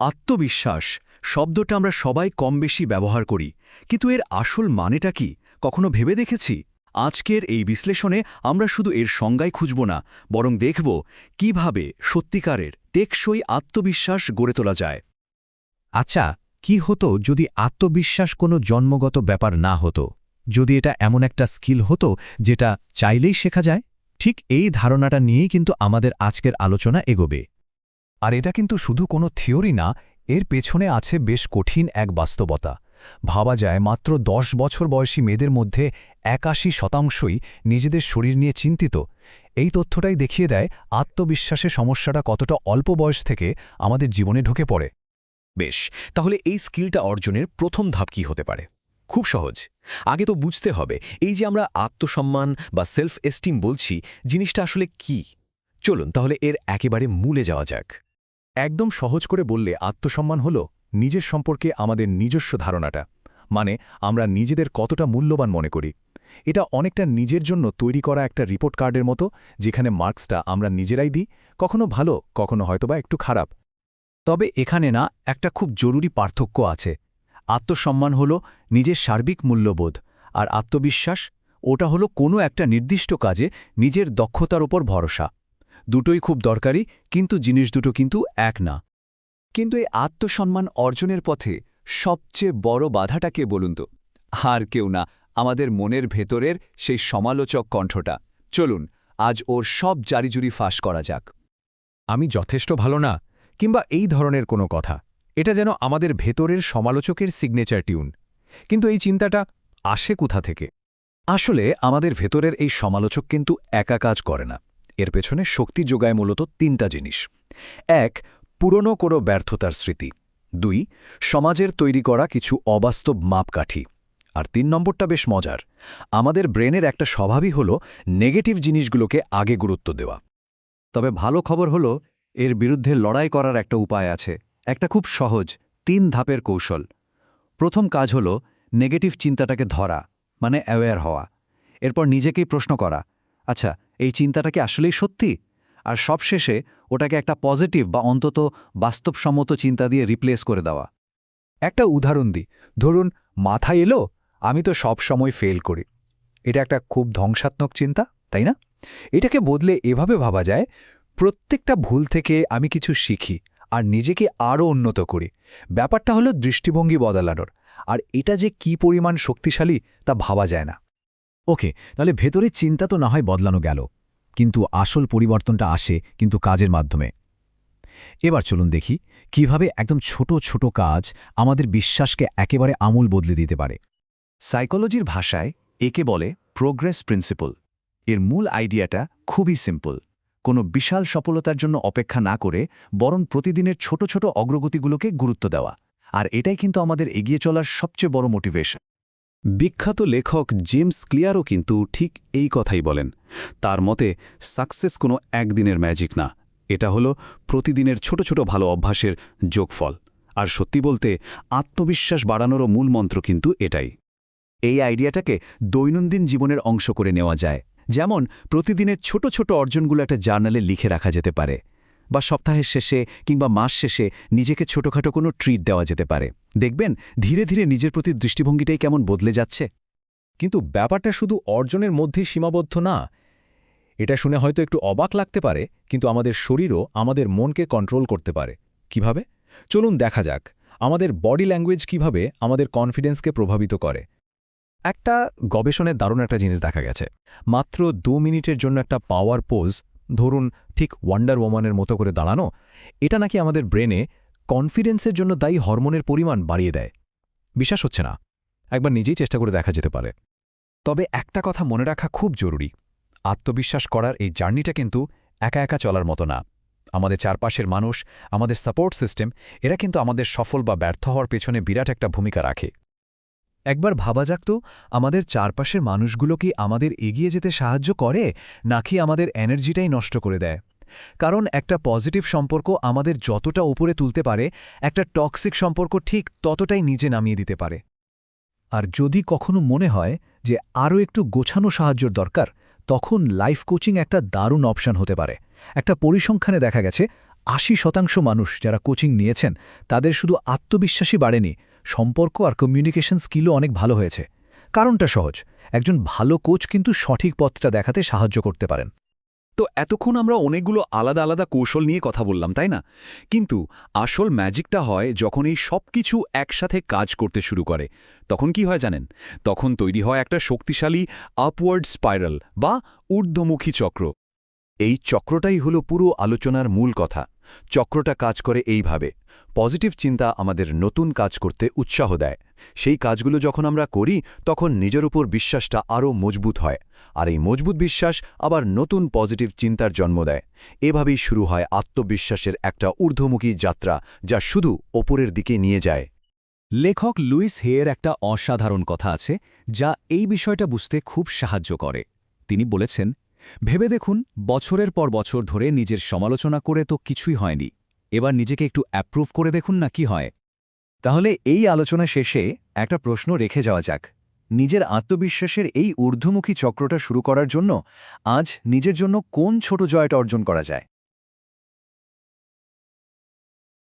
আত্মবিশ্বাস শব্দটা আমরা সবাই কম বেশি ব্যবহার করি, কিন্তু এর আসল মানেটা কি, কখনো ভেবে দেখেছি? আজকের এই বিশ্লেষণে আমরা শুধু এর সংজ্ঞায় খুঁজব না, বরং দেখব কীভাবে সত্যিকারের টেকসই আত্মবিশ্বাস গড়ে তোলা যায়। আচ্ছা কি হতো যদি আত্মবিশ্বাস কোনো জন্মগত ব্যাপার না হতো? যদি এটা এমন একটা স্কিল হতো যেটা চাইলেই শেখা যায়? ঠিক এই ধারণাটা নিয়েই কিন্তু আমাদের আজকের আলোচনা এগোবে। আর এটা কিন্তু শুধু কোনো থিওরি না, এর পেছনে আছে বেশ কঠিন এক বাস্তবতা। ভাবা যায় মাত্র দশ বছর বয়সী মেয়েদের মধ্যে একাশি শতাংশই নিজেদের শরীর নিয়ে চিন্তিত। এই তথ্যটাই দেখিয়ে দেয় আত্মবিশ্বাসের সমস্যাটা কতটা অল্প বয়স থেকে আমাদের জীবনে ঢুকে পড়ে। বেশ, তাহলে এই স্কিলটা অর্জনের প্রথম ধাপ কি হতে পারে? খুব সহজ। আগে তো বুঝতে হবে, এই যে আমরা আত্মসম্মান বা সেলফ এস্টিম বলছি, জিনিসটা আসলে কি? চলুন তাহলে এর একেবারে মূলে যাওয়া যাক। একদম সহজ করে বললে আত্মসম্মান হল নিজের সম্পর্কে আমাদের নিজস্ব ধারণাটা মানে আমরা নিজেদের কতটা মূল্যবান মনে করি। এটা অনেকটা নিজের জন্য তৈরি করা একটা রিপোর্ট কার্ডের মতো, যেখানে মার্কসটা আমরা নিজেরাই দিই, কখনো ভালো, কখনো হয়তোবা একটু খারাপ। তবে এখানে না, একটা খুব জরুরি পার্থক্য আছে। আত্মসম্মান হল নিজের সার্বিক মূল্যবোধ, আর আত্মবিশ্বাস, ওটা হলো কোনো একটা নির্দিষ্ট কাজে নিজের দক্ষতার ওপর ভরসা। দুটোই খুব দরকারি, কিন্তু জিনিস দুটো কিন্তু এক না। কিন্তু এই আত্মসম্মান অর্জনের পথে সবচেয়ে বড় বাধাটাকে বলুন তো? আর কেউ না, আমাদের মনের ভেতরের সেই সমালোচক কণ্ঠটা। চলুন, আজ ওর সব জারিজুরি ফাঁস করা যাক। আমি যথেষ্ট ভালো না, কিংবা এই ধরনের কোনো কথা। এটা যেন আমাদের ভেতরের সমালোচকের সিগনেচার টিউন কিন্তু এই চিন্তাটা আসে কোথা থেকে? আসলে আমাদের ভেতরের এই সমালোচক কিন্তু একা কাজ করে না। এর পেছনে শক্তি যোগায় মূলত তিনটা জিনিস। এক, পুরনো কোনো ব্যর্থতার স্মৃতি। দুই, সমাজের তৈরি করা কিছু অবাস্তব মাপকাঠি। আর তিন নম্বরটা বেশ মজার। আমাদের ব্রেনের একটা স্বভাবই হল নেগেটিভ জিনিসগুলোকে আগে গুরুত্ব দেওয়া। তবে ভালো খবর হল, এর বিরুদ্ধে লড়াই করার একটা উপায় আছে। একটা খুব সহজ, তিন ধাপের কৌশল। প্রথম কাজ হল, নেগেটিভ চিন্তাটাকে ধরা মানে অ্যাওয়্যার হওয়া। এরপর নিজেকেই প্রশ্ন করা আচ্ছা এই চিন্তাটা কি আসলেই সত্যি? আর সবশেষে ওটাকে একটা পজিটিভ বা অন্তত বাস্তবসম্মত চিন্তা দিয়ে রিপ্লেস করে দেওয়া। একটা উদাহরণ দিই। ধরুন, মাথায় এলো, আমি তো সব সময় ফেল করি। এটা একটা খুব ধ্বংসাত্মক চিন্তা, তাই না? এটাকে বদলে এভাবে ভাবা যায়, প্রত্যেকটা ভুল থেকে আমি কিছু শিখি আর নিজেকে আরও উন্নত করি। ব্যাপারটা হলো দৃষ্টিভঙ্গি বদলানোর। আর এটা যে কি পরিমাণ শক্তিশালী তা ভাবা যায় না। ওকে, তাহলে ভেতরের চিন্তা তো না হয় বদলানো গেল। কিন্তু আসল পরিবর্তনটা আসে কিন্তু কাজের মাধ্যমে। এবার চলুন দেখি কীভাবে একদম ছোট ছোট কাজ আমাদের বিশ্বাসকে একেবারে আমূল বদলে দিতে পারে। সাইকোলজির ভাষায় একে বলে প্রোগ্রেস প্রিন্সিপল। এর মূল আইডিয়াটা খুবই সিম্পল। কোনো বিশাল সফলতার জন্য অপেক্ষা না করে বরং প্রতিদিনের ছোট ছোট অগ্রগতিগুলোকে গুরুত্ব দেওয়া। আর এটাই কিন্তু আমাদের এগিয়ে চলার সবচেয়ে বড় মোটিভেশন বিখ্যাত লেখক জেমস ক্লিয়ারও কিন্তু ঠিক এই কথাই বলেন। তার মতে, সাকসেস কোনো একদিনের ম্যাজিক না, এটা হলো প্রতিদিনের ছোট ছোট ভালো অভ্যাসের যোগফল। আর সত্যি বলতে, আত্মবিশ্বাস বাড়ানোরও মূল মন্ত্র কিন্তু এটাই। এই আইডিয়াটাকে দৈনন্দিন জীবনের অংশ করে নেওয়া যায়। যেমন, প্রতিদিনের ছোট ছোট অর্জনগুলো একটা জার্নালে লিখে রাখা যেতে পারে। বা সপ্তাহের শেষে কিংবা মাস শেষে নিজেকে ছোটখাটো কোনো ট্রিট দেওয়া যেতে পারে। দেখবেন, ধীরে ধীরে নিজের প্রতি দৃষ্টিভঙ্গিটাই কেমন বদলে যাচ্ছে। কিন্তু ব্যাপারটা শুধু অর্জনের মধ্যে সীমাবদ্ধ না। এটা শুনে হয়তো একটু অবাক লাগতে পারে, কিন্তু আমাদের শরীরও আমাদের মনকে কন্ট্রোল করতে পারে। কীভাবে? চলুন দেখা যাক, আমাদের বডি ল্যাঙ্গুয়েজ কীভাবে আমাদের কনফিডেন্সকে প্রভাবিত করে। একটা গবেষণের দারুণ একটা জিনিস দেখা গেছে। মাত্র দু মিনিটের জন্য একটা পাওয়ার পোজ ধরুন, ঠিক ওয়ান্ডার ওয়ামানের মতো করে দাঁড়ানো, এটা নাকি আমাদের ব্রেনে কনফিডেন্সের জন্য দায়ী হরমোনের পরিমাণ বাড়িয়ে দেয়। বিশ্বাস হচ্ছে না। একবার নিজেই চেষ্টা করে দেখা যেতে পারে। তবে একটা কথা মনে রাখা খুব জরুরি। আত্মবিশ্বাস করার এই জার্নিটা কিন্তু একা একা চলার মতো না। আমাদের চারপাশের মানুষ, আমাদের সাপোর্ট সিস্টেম এরা কিন্তু আমাদের সফল বা ব্যর্থ হওয়ার পেছনে বিরাট একটা ভূমিকা রাখে। একবার ভাবা যাক তো, আমাদের চারপাশের মানুষগুলো কি আমাদের এগিয়ে যেতে সাহায্য করে, নাকি আমাদের এনার্জিটাই নষ্ট করে দেয়? কারণ একটা পজিটিভ সম্পর্ক আমাদের যতটা উপরে তুলতে পারে, একটা টক্সিক সম্পর্ক ঠিক ততটাই নিচে নামিয়ে দিতে পারে। আর যদি কখনো মনে হয় যে আরও একটু গোছানো সাহায্যর দরকার, তখন লাইফ কোচিং একটা দারুণ অপশন হতে পারে। একটা পরিসংখ্যানে দেখা গেছে, আশি শতাংশ মানুষ যারা কোচিং নিয়েছেন, তাদের শুধু আত্মবিশ্বাসই বাড়েনি সম্পর্ক আর কমিউনিকেশন স্কিলও অনেক ভালো হয়েছে। কারণটা সহজ, একজন ভালো কোচ কিন্তু সঠিক পথটা দেখাতে সাহায্য করতে পারেন। তো এতক্ষণ আমরা অনেকগুলো আলাদা আলাদা কৌশল নিয়ে কথা বললাম, তাই না? কিন্তু আসল ম্যাজিকটা হয় যখন এই সব কিছু একসাথে কাজ করতে শুরু করে। তখন কি হয় জানেন? তখন তৈরি হয় একটা শক্তিশালী আপওয়ার্ড স্পাইরাল বা ঊর্ধ্বমুখী চক্র। এই চক্রটাই হলো পুরো আলোচনার মূল কথা। চক্রটা কাজ করে এইভাবে। পজিটিভ চিন্তা আমাদের নতুন কাজ করতে উৎসাহ দেয়। সেই কাজগুলো যখন আমরা করি, তখন নিজের উপর বিশ্বাসটা আরও মজবুত হয়। আর এই মজবুত বিশ্বাস আবার নতুন পজিটিভ চিন্তার জন্ম দেয়। এভাবেই শুরু হয় আত্মবিশ্বাসের একটা ঊর্ধ্বমুখী যাত্রা, যা শুধু ওপরের দিকে নিয়ে যায়। লেখক লুইস হেয়ের একটা অসাধারণ কথা আছে, যা এই বিষয়টা বুঝতে খুব সাহায্য করে। তিনি বলেছেন ভেবে দেখুন, বছরের পর বছর ধরে নিজের সমালোচনা করে তো কিছুই হয়নি। এবার নিজেকে একটু অ্যাপ্রুভ করে দেখুন না কি হয়। তাহলে এই আলোচনা শেষে একটা প্রশ্ন রেখে যাওয়া যাক। নিজের আত্মবিশ্বাসের এই ঊর্ধ্বমুখী চক্রটা শুরু করার জন্য আজ নিজের জন্য কোন ছোট জয়টা অর্জন করা যায়?